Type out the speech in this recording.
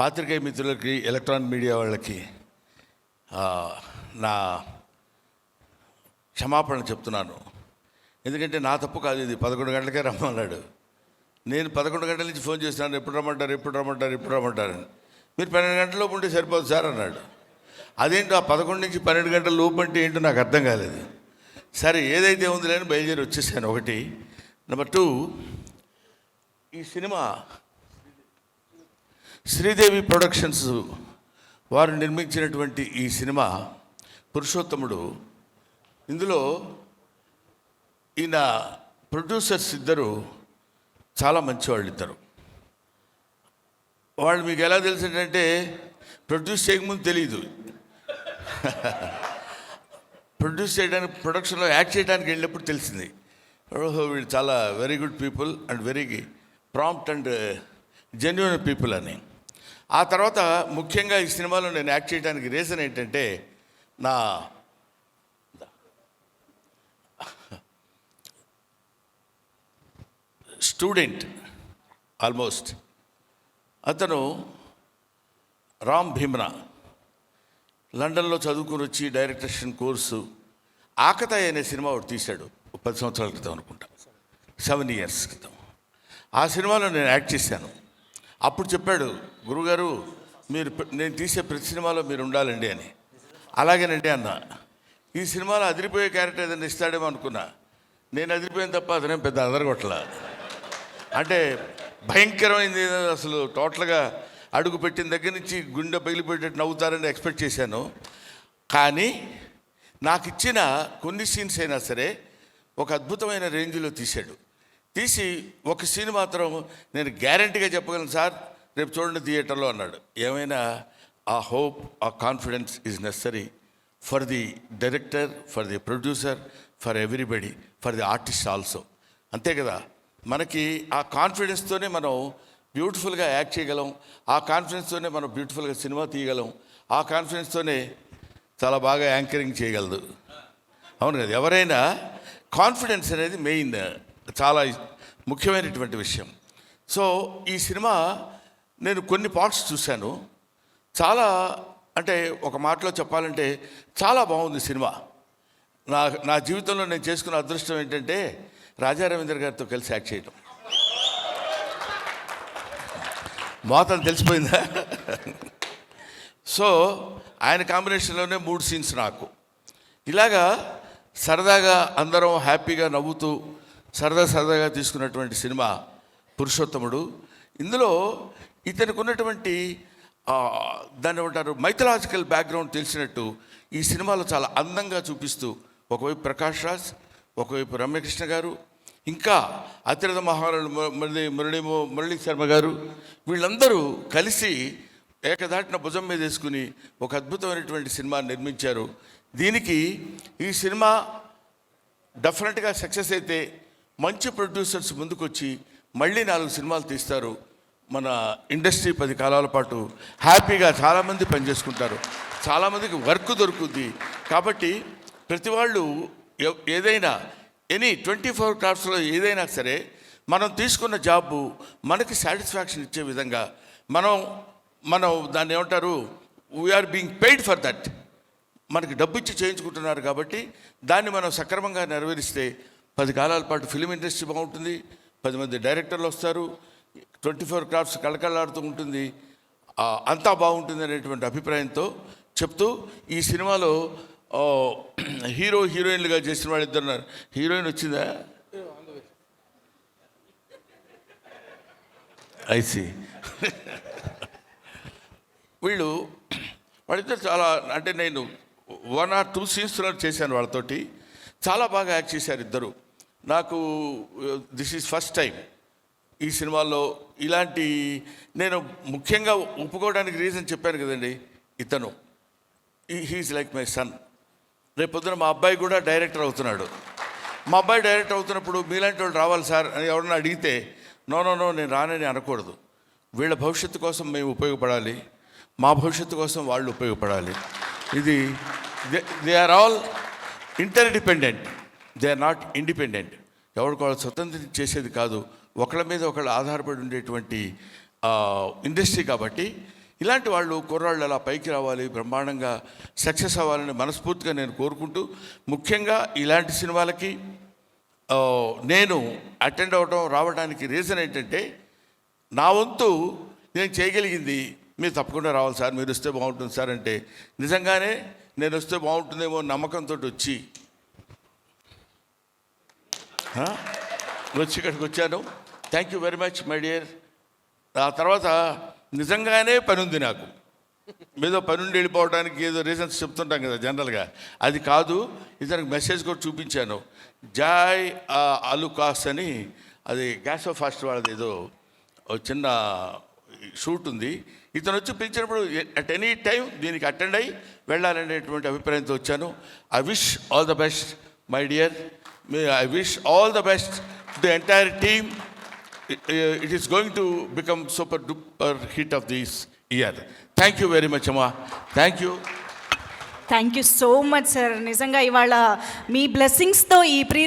పాత్రికేయ మిత్రులకి electronic media వాళ్ళకి నా క్షమాపణ చెప్తున్నాను. ఎందుకంటే నా తప్పు కాదు ఇది. పదకొండు గంటలకే రమ్మన్నాడు. నేను పదకొండు గంటల నుంచి ఫోన్ చేస్తున్నాను. ఎప్పుడు రమ్మంటారు? ఎప్పుడు రమ్మంటారు? ఎప్పుడు రమ్మంటారు? అని మీరు పన్నెండు గంటల లోపు ఉంటే సరిపోదు సార్ అన్నాడు. అదేంటో ఆ పదకొండు నుంచి పన్నెండు గంటల లోపు అంటే ఏంటో నాకు అర్థం కాలేదు. సరే ఏదైతే ఉంది లేని బయలుదేరి వచ్చేసాను. ఒకటి. నెంబర్ టూ ఈ సినిమా శ్రీదేవి ప్రొడక్షన్స్ వారు నిర్మించినటువంటి ఈ సినిమా పురుషోత్తముడు. ఇందులో ఈయన ప్రొడ్యూసర్స్ ఇద్దరు చాలా మంచివాళ్ళు ఇద్దరు వాళ్ళు మీకు ఎలా తెలిసిందంటే ప్రొడ్యూస్ చేయకముందు తెలియదు ప్రొడ్యూస్ చేయడానికి ప్రొడక్షన్లో యాక్ట్ చేయడానికి వెళ్ళినప్పుడు తెలిసింది. ఓహో వీళ్ళు చాలా very good people and very prompt and genuine people అని. ఆ తర్వాత ముఖ్యంగా ఈ సినిమాలో నేను యాక్ట్ చేయడానికి రీజన్ ఏంటంటే నా స్టూడెంట్ ఆల్మోస్ట్ అతను రామ్ భీమ్రా. లండన్లో చదువుకుని వచ్చి డైరెక్టర్షన్ కోర్సు ఆకతాయి అనే సినిమా ఒకటి తీశాడు. పది సంవత్సరాల క్రితం అనుకుంటా. సెవెన్ ఇయర్స్ క్రితం. ఆ సినిమాలో నేను యాక్ట్ చేశాను. అప్పుడు చెప్పాడు గురుగారు మీరు నేను తీసే ప్రతి సినిమాలో మీరు ఉండాలండి అని. అలాగేనండి అన్న. ఈ సినిమాలో అదిరిపోయే క్యారెక్టర్ ఏదైనా ఇస్తాడేమో అనుకున్నా. నేను అదిరిపోయిన తప్ప అతనేం పెద్ద అదరగొట్టల. అంటే భయంకరమైంది అసలు టోటల్గా అడుగు పెట్టిన దగ్గర నుంచి గుండె పగిలిపోయేటట్టు నవ్వుతారని ఎక్స్పెక్ట్ చేశాను. కానీ నాకు ఇచ్చిన కొన్ని సీన్స్ అయినా సరే ఒక అద్భుతమైన రేంజ్లో తీశాడు. తీసి ఒక సీన్ మాత్రం నేను గ్యారంటీగా చెప్పగలను సార్. రేపు చూడండి థియేటర్లో అన్నాడు. ఏమైనా ఆ హోప్ ఆ confidence is necessary for the director for the producer for everybody for the artist also అంతే కదా? మనకి ఆ కాన్ఫిడెన్స్తోనే మనం బ్యూటిఫుల్గా యాక్ట్ చేయగలం. ఆ కాన్ఫిడెన్స్తోనే మనం బ్యూటిఫుల్గా సినిమా తీయగలం. ఆ కాన్ఫిడెన్స్తోనే చాలా బాగా యాంకరింగ్ చేయగలదు. అవును కదా? ఎవరైనా కాన్ఫిడెన్స్ అనేది మెయిన్ చాలా ముఖ్యమైనటువంటి విషయం. సో ఈ సినిమా నేను కొన్ని పార్ట్స్ చూశాను. చాలా అంటే ఒక మాటలో చెప్పాలంటే చాలా బాగుంది సినిమా. నా నా జీవితంలో నేను చేసుకున్న అదృష్టం ఏంటంటే రాజా రవీంద్ర గారితో కలిసి యాక్ట్ చేయడం మోతం తెలిసిపోయిందా? సో ఆయన కాంబినేషన్లోనే మూడు సీన్స్ నాకు. ఇలాగా సరదాగా అందరం హ్యాపీగా నవ్వుతూ సరదా సరదాగా తీసుకున్నటువంటి సినిమా పురుషోత్తముడు. ఇందులో ఇతనికి ఉన్నటువంటి దాన్ని ఏమంటారు మైథలాజికల్ బ్యాక్గ్రౌండ్ తెలిసినట్టు ఈ సినిమాలో చాలా అందంగా చూపిస్తూ ఒకవైపు ప్రకాష్ రాజ్ ఒకవైపు రమ్యకృష్ణ గారు ఇంకా అతిరథ మహారాజు మురళి మురళి మురళీ శర్మ గారు వీళ్ళందరూ కలిసి ఏకదాటిన భుజం మీద వేసుకుని ఒక అద్భుతమైనటువంటి సినిమా నిర్మించారు. దీనికి ఈ సినిమా డెఫినెట్గా సక్సెస్ అయితే మంచి ప్రొడ్యూసర్స్ ముందుకొచ్చి మళ్ళీ నాలుగు సినిమాలు తీస్తారు. మన ఇండస్ట్రీ పది కాలాల పాటు హ్యాపీగా చాలామంది పనిచేసుకుంటారు. చాలామందికి వర్క్ దొరుకుద్ది. కాబట్టి ప్రతి వాళ్ళు ఏదైనా ఎనీ ట్వంటీ ఫోర్ క్రాఫ్ట్స్లో ఏదైనా సరే మనం తీసుకున్న జాబు మనకి సాటిస్ఫాక్షన్ ఇచ్చే విధంగా మనం మనం దాన్ని ఏమంటారు we are being paid for that మనకి డబ్బు ఇచ్చి చేయించుకుంటున్నారు కాబట్టి దాన్ని మనం సక్రమంగా నెరవేరిస్తే పది కాలాల పాటు ఫిలిం ఇండస్ట్రీ బాగుంటుంది పది మంది డైరెక్టర్లు వస్తారు ట్వంటీ ఫోర్ క్రాఫ్ట్స్ కళకళలాడుతూ ఉంటుంది. అంతా బాగుంటుంది అనేటువంటి అభిప్రాయంతో చెప్తూ ఈ సినిమాలో హీరో హీరోయిన్లుగా చేసిన వాళ్ళు ఇద్దరు ఉన్నారు. హీరోయిన్ వచ్చిందా? ఐసి వీళ్ళు వాళ్ళిద్దరు చాలా అంటే నేను వన్ ఆర్ టూ సీన్స్ చేశాను వాళ్ళతోటి. చాలా బాగా యాక్ట్ చేశారు ఇద్దరు. నాకు దిస్ ఈజ్ ఫస్ట్ టైం ఈ సినిమాలో ఇలాంటి నేను ముఖ్యంగా ఒప్పుకోవడానికి రీజన్ చెప్పాను కదండి ఇతను. హీఈస్ లైక్ మై సన్ రేపొద్దున మా అబ్బాయి కూడా డైరెక్టర్ అవుతున్నాడు. మా అబ్బాయి డైరెక్టర్ అవుతున్నప్పుడు మీలాంటి వాళ్ళు రావాలి సార్ అని ఎవరన్నా అడిగితే నో నో నో నేను రానని అనకూడదు. వీళ్ళ భవిష్యత్తు కోసం మేము ఉపయోగపడాలి. మా భవిష్యత్తు కోసం వాళ్ళు ఉపయోగపడాలి. ఇది they are all interdependent they are not independent ఎవరికి వాళ్ళు స్వతంత్రం చేసేది కాదు. ఒకళ్ళ మీద ఒకళ్ళు ఆధారపడి ఉండేటువంటి ఇండస్ట్రీ కాబట్టి ఇలాంటి వాళ్ళు కుర్రాళ్ళు అలా పైకి రావాలి బ్రహ్మాండంగా సక్సెస్ అవ్వాలని మనస్ఫూర్తిగా నేను కోరుకుంటూ ముఖ్యంగా ఇలాంటి సినిమాలకి నేను అటెండ్ అవ్వడం రావడానికి రీజన్ ఏంటంటే నా వంతు నేను చేయగలిగింది మీరు తప్పకుండా రావాలి సార్ మీరు వస్తే బాగుంటుంది సార్ అంటే నిజంగానే నేను వస్తే బాగుంటుందేమో నమ్మకంతో వచ్చి. వచ్చి ఇక్కడికి వచ్చాను. Thank you very much my dear ఆ తర్వాత నిజంగానే పని ఉంది నాకు. ఏదో పని ఉండి వెళ్ళిపోవడానికి ఏదో రీజన్స్ చెప్తుంటాం కదా జనరల్గా. అది కాదు ఇతనికి మెసేజ్ కూడా చూపించాను. జాయ్ ఆ, అలుకాస్ అని అది గ్యాస్ ఆఫ్ ఫాస్ట్ వాళ్ళది ఏదో చిన్న షూట్ ఉంది. ఇతను వచ్చి పిలిచినప్పుడు అట్ ఎనీ టైం దీనికి అటెండ్ అయ్యి వెళ్ళాలనేటువంటి అభిప్రాయంతో వచ్చాను. I wish all the best my dear I wish all the best the entire team it is going to become super duper hit of this year thank you very much అమ్మా thank you thank you so much sir నిజంగా ఇవాళ మీ బ్లెస్సింగ్స్తో ఈ pre